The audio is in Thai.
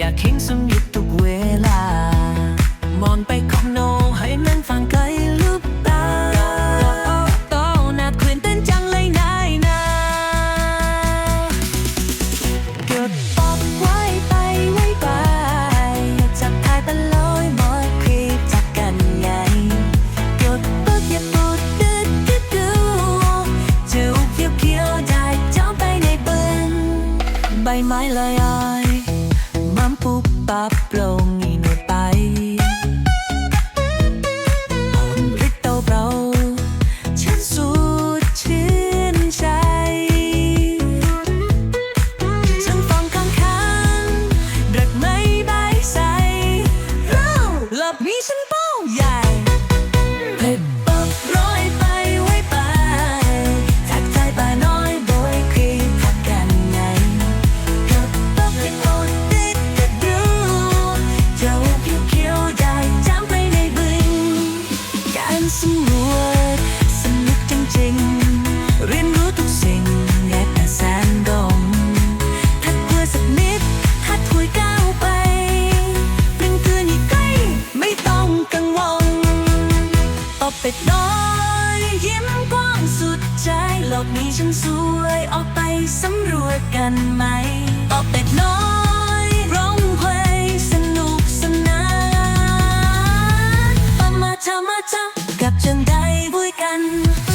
อยากคิงสมยุดทุกเวลา มองไปของโนให้มันฟังไกลลุบตาโตน่าคืนเต้นจังเลยนายนาเกิดปอบไว้ไปไว้ไปจับทายตะลอยมอดคีจับกันใหญ่เกิดปึ๊กอย่าปวดดึดดึดดูจูบเคี้ยวเคี้ยวได้จ้องไปในปืนใบไม้ลอยอ ปั๊บลงอีนไปอ่ริดเตาเปล่าฉันสูดชื่นใจ ฉันฟังข้ขันรักไม่ใบใสเราหลับนี้ฉันเป้าใหญ่ สนุกจริงๆ เรียนรู้ทุกสิ่งและแต่แสนดงทักเพื่อสักนิดหัดคุยก้าวไปเรื่องเตืออยู่ใกล้ไม่ต้องกังวลตอบเป็ดน้อยยิ้มกว้างสุดใจโลกนี้ฉันสวยออกไปสำรวจกันไหม time